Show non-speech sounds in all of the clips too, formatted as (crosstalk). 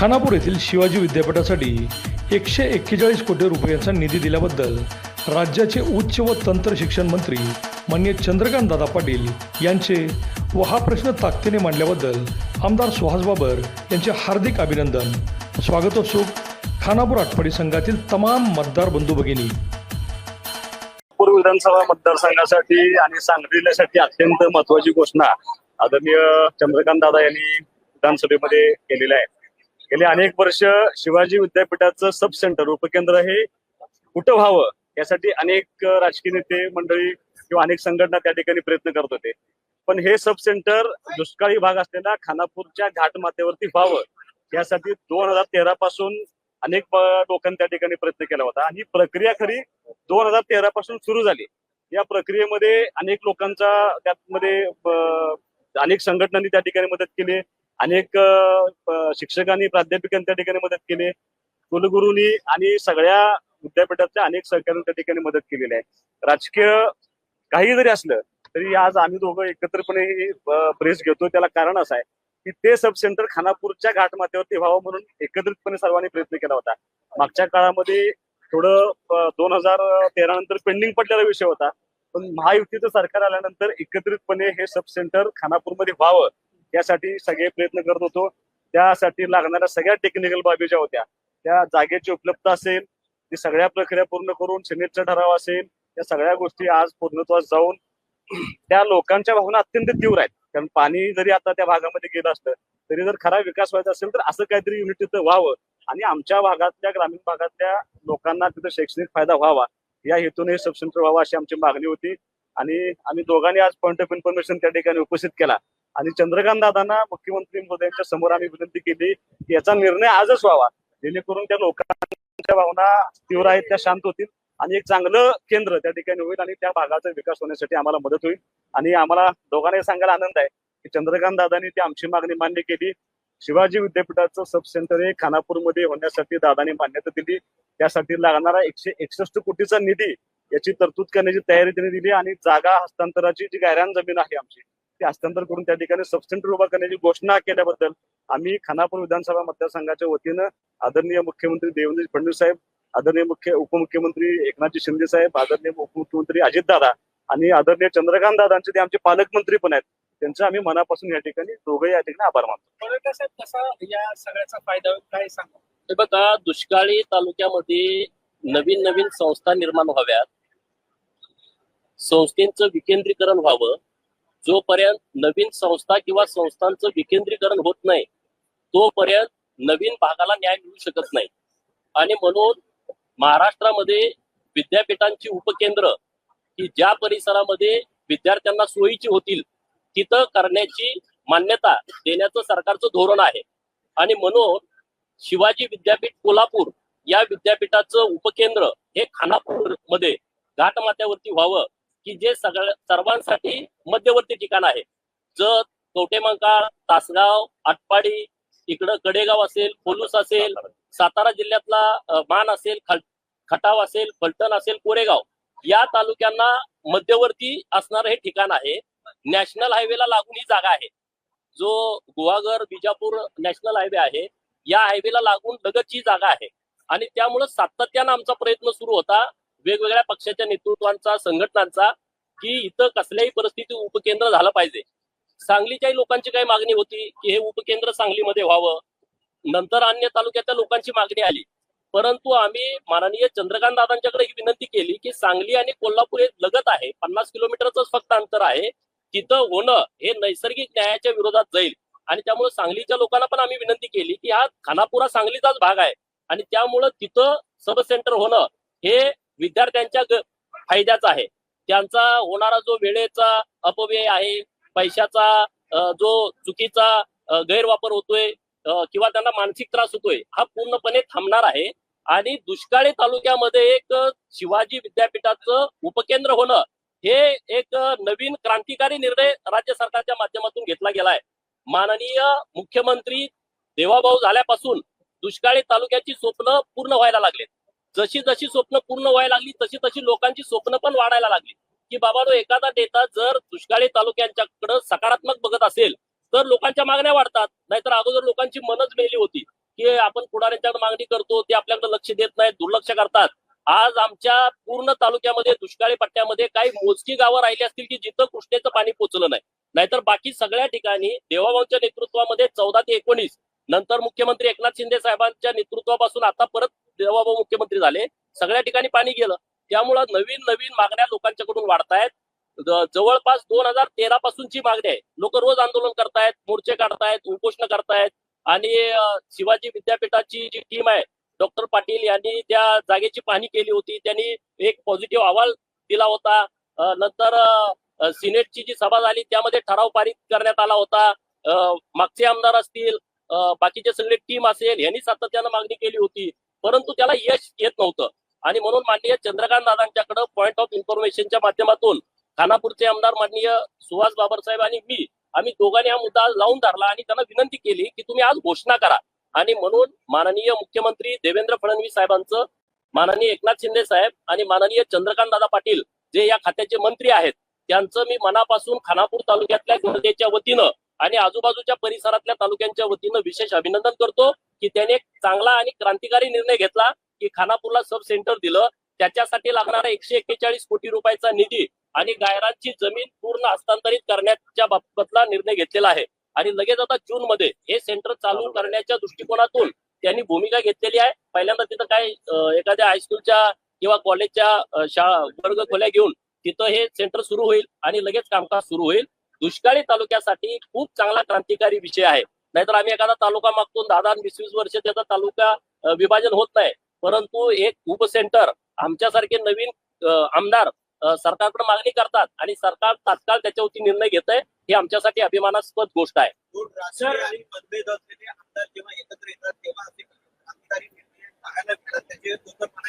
खानापूर येथील शिवाजी विद्यापीठासाठी एकशे एक्केचाळीस कोटी रुपयांचा निधी दिल्याबद्दल राज्याचे उच्च व तंत्र शिक्षण मंत्री मान्य चंद्रकांत दादा पाटील यांचे व हा प्रश्न ताकदीने मांडल्याबद्दल आमदार सुहास बाबर यांचे हार्दिक अभिनंदन. स्वागतोत्सुक खानापूर आठवडी संघातील तमाम मतदार बंधू भगिनी. नागपूर विधानसभा मतदारसंघासाठी आणि सांगलीसाठी अत्यंत महत्वाची घोषणा आदरणीय चंद्रकांत दादा यांनी विधानसभेमध्ये केलेल्या आहेत गेले अनेक वर्ष शिवाजी विद्यापीठाचं सब सेंटर उपकेंद्र हे कुठं व्हावं यासाठी अनेक राजकीय नेते मंडळी किंवा अनेक संघटना त्या ठिकाणी प्रयत्न करत होते. पण हे सब सेंटर दुष्काळी भाग असलेला खानापूरच्या घाट माथ्यावरती व्हावं यासाठी दोन हजार तेरा पासून अनेक लोकांनी त्या ठिकाणी प्रयत्न केला होता. आणि ही प्रक्रिया खरी दोन हजार तेरा पासून सुरू झाली. या प्रक्रियेमध्ये अनेक लोकांचा त्यामध्ये अनेक संघटनांनी त्या ठिकाणी मदत केली. अनेक शिक्षकांनी प्राध्यापकांनी त्या ठिकाणी मदत केली. कुलगुरूंनी आणि सगळ्या विद्यापीठातल्या अनेक सहकार्यांनी त्या ठिकाणी मदत केलेली आहे. राजकीय काही जरी असलं तरी आज आम्ही दोघं एकत्रपणे ही प्रेस घेतो त्याला कारण असं आहे की ते सब सेंटर खानापूरच्या घाटमाथ्यावरती व्हावं म्हणून एकत्रितपणे सर्वांनी प्रयत्न केला होता. मागच्या काळामध्ये थोडं दोन हजार तेरा नंतर पेंडिंग पडलेला विषय होता. पण महायुतीचं सरकार आल्यानंतर एकत्रितपणे हे सब सेंटर खानापूरमध्ये व्हावं यासाठी सगळे प्रयत्न करत होतो. त्यासाठी लागणाऱ्या सगळ्या टेक्निकल बाबी ज्या होत्या त्या जागेची उपलब्धता असेल ती सगळ्या प्रक्रिया पूर्ण करून सिनेटचा ठराव असेल या सगळ्या गोष्टी आज पूर्णत्वास जाऊन (clears throat) त्या लोकांच्या भावना अत्यंत तीव्र आहेत. कारण पाणी जरी आता त्या भागामध्ये गेलं असतं तरी जर खरा विकास व्हायचा असेल तर असं काहीतरी युनिट तिथं व्हावं. आणि आमच्या भागातल्या ग्रामीण भागातल्या लोकांना तिथं शैक्षणिक फायदा व्हावा या हेतूने सब व्हावा अशी आमची मागणी होती. आणि आम्ही दोघांनी आज पॉईंट ऑफ इन्फॉर्मेशन त्या ठिकाणी उपस्थित केला. आणि चंद्रकांत दादांना मुख्यमंत्री महोदयांच्या समोर आम्ही विनंती केली की याचा निर्णय आजच व्हावा जेणेकरून त्या लोकांच्या भावना तीव्र आहेत त्या शांत होतील आणि एक चांगलं केंद्र त्या ठिकाणी होईल आणि त्या भागाचा विकास होण्यासाठी आम्हाला मदत होईल. आणि आम्हाला दोघांनाही सांगायला आनंद आहे की चंद्रकांत दादांनी ती आमची मागणी मान्य केली. शिवाजी विद्यापीठाचं सब सेंटर हे खानापूरमध्ये होण्यासाठी दादांनी मान्यता दिली. त्यासाठी लागणारा एकशे एकसष्ट कोटीचा निधी याची तरतूद करण्याची तयारी त्यांनी दिली आणि जागा हस्तांतराची जी गायरान जमीन आहे आमची ती हस्तांतर करून त्या ठिकाणी सब सेंटर उभा करण्याची घोषणा केल्याबद्दल आम्ही खानापूर विधानसभा मतदारसंघाच्या वतीनं आदरणीय मुख्यमंत्री देवेंद्र फडणवीस साहेब आदरणीय मुख्य उपमुख्यमंत्री एकनाथजी शिंदे साहेब आदरणीय उपमुख्यमंत्री अजितदादा आणि आदरणीय चंद्रकांत दादांचे ते आमचे पालकमंत्री पण आहेत. त्यांचं आम्ही मनापासून या ठिकाणी दोघे या ठिकाणी आभार मानतो. पर्यटन कसा या सगळ्याचा फायदा काय सांगा? बघा दुष्काळी तालुक्यामध्ये नवीन नवीन संस्था निर्माण व्हाव्यात. संस्थेचं विकेंद्रीकरण व्हावं. जोपर्यंत नवीन संस्था किंवा संस्थांचं विकेंद्रीकरण होत नाही तोपर्यंत नवीन भागाला न्याय मिळू शकत नाही. आणि म्हणून महाराष्ट्रामध्ये विद्यापीठांची उपकेंद्र ही ज्या परिसरामध्ये विद्यार्थ्यांना सोयीची होतील तिथं करण्याची मान्यता देण्याचं सरकारचं धोरण आहे. आणि म्हणून शिवाजी विद्यापीठ कोल्हापूर या विद्यापीठाचं उपकेंद्र हे खानापूरमध्ये घाटमाथ्यावरती व्हावं की जे सगळ्या सर्वांसाठी मध्यवर्ती ठिकाण आहे. जत कवटेमंकाळ तासगाव आटपाडी इकडं कडेगाव असेल पोलूस असेल सातारा. जिल्ह्यातला मान असेल खटाव असेल फलटण असेल कोरेगाव या तालुक्यांना मध्यवर्ती असणारं हे ठिकाण आहे. नॅशनल हायवेला लागून ही जागा आहे. जो गुहागर बिजापूर नॅशनल हायवे आहे या हायवेला लागून लगतची जागा आहे. आणि त्यामुळं सातत्यानं आमचा प्रयत्न सुरू होता. वेगवेगळ्या पक्षाच्या नेतृत्वांचा संघटनांचा की इथं कसल्याही परिस्थितीत उपकेंद्र झालं पाहिजे. सांगलीच्याही लोकांची काही मागणी होती की हे उपकेंद्र सांगलीमध्ये व्हावं. नंतर अन्य तालुक्यातल्या लोकांची मागणी आली. परंतु आम्ही माननीय चंद्रकांत दादांच्याकडे ही विनंती केली की सांगली आणि कोल्हापूर हे लगत आहे पन्नास किलोमीटरच फक्त अंतर आहे. तिथं होणं हे नैसर्गिक न्यायाच्या विरोधात जाईल. आणि त्यामुळे सांगलीच्या लोकांना पण आम्ही विनंती केली की हा खानापुरा सांगलीचाच भाग आहे. आणि त्यामुळं तिथं सब सेंटर होणं हे विद्यार्थ्यांच्या फायद्याचा आहे. त्यांचा होणारा जो वेळेचा अपव्यय आहे पैशाचा जो चुकीचा गैरवापर होतोय किंवा त्यांना मानसिक त्रास होतोय हा पूर्णपणे थांबणार आहे. आणि दुष्काळी तालुक्यामध्ये एक शिवाजी विद्यापीठाचं उपकेंद्र होणं हे एक नवीन क्रांतिकारी निर्णय राज्य सरकारच्या माध्यमातून घेतला गेलाय. माननीय मुख्यमंत्री देवाभाऊ झाल्यापासून दुष्काळी तालुक्याची स्वप्न पूर्ण व्हायला लागले जशी जशी स्वप्न पूर्ण व्हायला लागली तशी तशी लोकांची स्वप्न पण वाढायला लागली. की बाबा एखादा नेता जर दुष्काळी तालुक्यांच्याकडे सकारात्मक बघत असेल तर लोकांच्या मागण्या वाढतात. नाहीतर अगोदर लोकांची मनच मेली होती की आपण पुढाऱ्यांच्याकडे मागणी करतो ते आपल्याकडे लक्ष देत नाहीत दुर्लक्ष करतात. आज आमच्या पूर्ण तालुक्यामध्ये दुष्काळी पट्ट्यामध्ये काही मोजकी गावं राहिली असतील की जिथं कृष्णेचं पाणी पोचलं नाही. नाहीतर बाकी सगळ्या ठिकाणी देवाबांच्या नेतृत्वामध्ये चौदा ते एकोणीस नंतर मुख्यमंत्री एकनाथ शिंदे साहेबांच्या नेतृत्वापासून आता परत तेव्हा मुख्यमंत्री झाले. सगळ्या ठिकाणी पाणी गेलं. त्यामुळं नवीन नवीन मागण्या लोकांच्याकडून वाढतायत. जवळपास दोन हजार तेरा पासूनची मागणी आहे. लोक रोज आंदोलन करतायत मोर्चे काढतायत उपोषण करतायत. आणि शिवाजी विद्यापीठाची जी टीम आहे डॉक्टर पाटील यांनी त्या जागेची पाहणी केली होती. त्यांनी एक पॉझिटिव्ह अहवाल दिला होता. नंतर सिनेटची जी सभा झाली त्यामध्ये ठराव पारित करण्यात आला होता. मागचे आमदार असतील बाकीचे सगळे टीम असेल यांनी सातत्यानं मागणी केली होती. परंतु त्याला यश येत नव्हतं. आणि म्हणून माननीय चंद्रकांत दादांच्याकडे पॉईंट ऑफ इन्फॉर्मेशनच्या माध्यमातून खानापूरचे आमदार माननीय सुहास बाबरसाहेब आणि मी आम्ही दोघांनी हा मुद्दा लावून धरला आणि त्यांना विनंती केली की तुम्ही आज घोषणा करा. आणि म्हणून माननीय मुख्यमंत्री देवेंद्र फडणवीस साहेबांचं माननीय एकनाथ शिंदे साहेब आणि माननीय चंद्रकांत दादा पाटील जे या खात्याचे मंत्री आहेत त्यांचं मी मनापासून खानापूर तालुक्यातल्या जनतेच्या वतीनं आणि आजूबाजूच्या परिसरातल्या तालुक्यांच्या वतीनं विशेष अभिनंदन करतो. की त्याने एक चांगला आणि क्रांतिकारी निर्णय घेतला की खानापूरला सब सेंटर दिलं. त्याच्यासाठी लागणारा एकशे एक्केचाळीस कोटी रुपयाचा निधी आणि गायरांची जमीन पूर्ण हस्तांतरित करण्याच्या बाबतला निर्णय घेतलेला आहे. आणि लगेच आता जून मध्ये हे सेंटर चालू करण्याच्या दृष्टिकोनातून त्यांनी भूमिका घेतलेली आहे. पहिल्यांदा तिथं काय एखाद्या हायस्कूलच्या किंवा कॉलेजच्या शाळा वर्ग खोल्या घेऊन तिथं हे सेंटर सुरू होईल आणि लगेच कामकाज सुरू होईल. दुष्काळी तालुक्यासाठी खूप चांगला क्रांतिकारी विषय आहे. नाहीतर आम्ही एखादा तालुका मागतो दहा दहा वीस वीस वर्ष त्याचा तालुका विभाजन होत नाही. परंतु एक उपसेंटर आमच्यासारखे नवीन आमदार सरकारकडे मागणी करतात आणि सरकार तात्काळ त्याच्यावरती निर्णय घेत आहे ही आमच्यासाठी अभिमानास्पद गोष्ट आहे. एकत्र येतात तेव्हा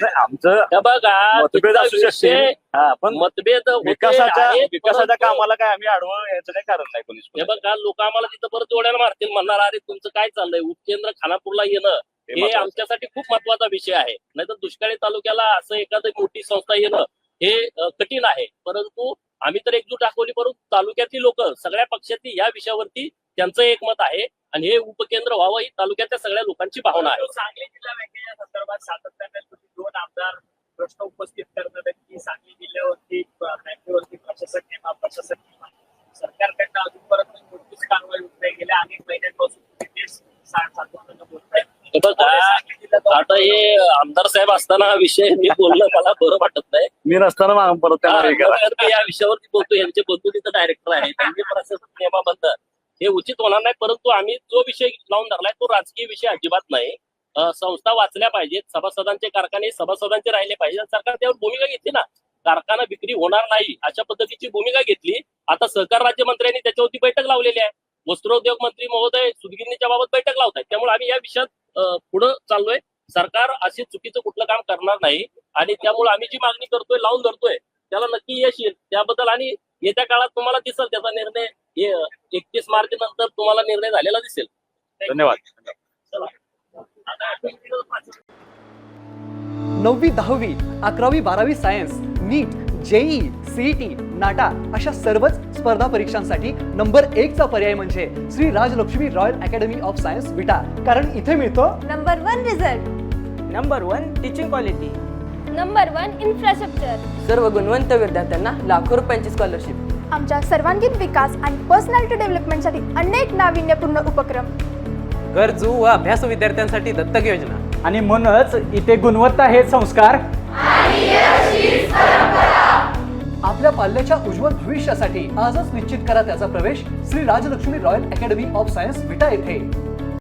नाही, आमचं हे बघा मतभेद असू शकते विषय हा पण मतभेद होते विकासाच्या आहेत, विकासाच्या परंतु- कामाला काय आम्ही आडवं याचं काही कारण नाही कोणीच. हे बघा लोक आम्हाला तिथं परत जोड्याला मारतील म्हणणार अरे तुमचं काय चाललंय? उपकेंद्र खानापूरला येणं हे हे महत्वाचं. आमच्यासाठी खूप महत्त्वाचा विषय आहे. नाहीतर दुष्काळी तालुक्याला असं एखादी मोठी संस्था येणं हे अ, कठीण आहे. परंतु आम्ही तर एकजूट दाखवली परंतु तालुक्यातली लोक सगळ्या पक्षातली या विषयावरती त्यांचं एकमत आहे. आणि हे उपकेंद्र व्हावं ही तालुक्यातल्या सगळ्या लोकांची भावना आहे. सांगली जिल्हा बँकेच्या संदर्भात सातत्याने तुम्ही दोन आमदार प्रश्न उपस्थित करतात आहेत की सांगली जिल्ह्यावरती बँकेवरती प्रशासक नेमा प्रशासक नेमा सरकारकडनं अजूनपर्यंत कोणतीच कारवाई होत नाही. गेल्या अनेक महिन्यांपासून हे आता हे आमदार साहेब असताना हा विषय मी बोलणं मला बरं वाटत नाही. मी नसताना मग परत या विषयावरती बोलतो. यांचे बंधू तिथं डायरेक्टर आहे त्यांनी प्रशासक नियमाबद्दल हे उचित होणार नाही परंतु आम्ही जो विषय लावून धरलाय तो राजकीय विषय अजिबात नाही. संस्था वाचल्या पाहिजेत सभासदांचे कारखाने सभासदांचे राहिले पाहिजे सरकार त्यावर भूमिका घेतली ना कारखाना विक्री होणार नाही अशा पद्धतीची भूमिका घेतली. आता सहकार राज्यमंत्र्यांनी त्याच्यावरती बैठक लावलेली आहे. वस्त्रोद्योग मंत्री महोदय सुदगिरणीच्या बाबत बैठक लावत त्यामुळे आम्ही या विषयात पुढे पुढं चाललोय. सरकार असे चुकीचं कुठलं काम करणार नाही. आणि त्यामुळे आम्ही जी मागणी करतोय लावून धरतोय त्याला नक्की यश येईल. त्याबद्दल आणि येत्या काळात तुम्हाला दिसेल त्याचा निर्णय. एकतीस मार्च नंतर तुम्हाला निर्णय झालेला दिसेल. धन्यवाद. नववी दहावी अकरावी बारावी science NEET JEE CET NATA अशा सर्वच स्पर्धा परीक्षांसाठी नंबर एकचा पर्याय म्हणजे Shri Rajlakshmi royal academy of science Vita. कारण इथे मिळतो number one result. Number one teaching quality number one infrastructure सर्व गुणवंत विद्यार्थ्यांना लाखो रुपयांची स्कॉलरशिप आमच्या सर्वांगीण विकास आणि पर्सनॅलिटी डेव्हलपमेंटसाठी अनेक नाविन्यपूर्ण उपक्रम. गरजू व अभ्यासू विद्यार्थ्यांसाठी दत्तक योजना. आणि म्हणूनच इथे गुणवत्ता हे संस्कार. आपल्या पाल्याच्या उज्ज्वल भविष्यासाठी आजच निश्चित करा त्याचा प्रवेश Shri Rajlakshmi royal academy of science Vita येथे.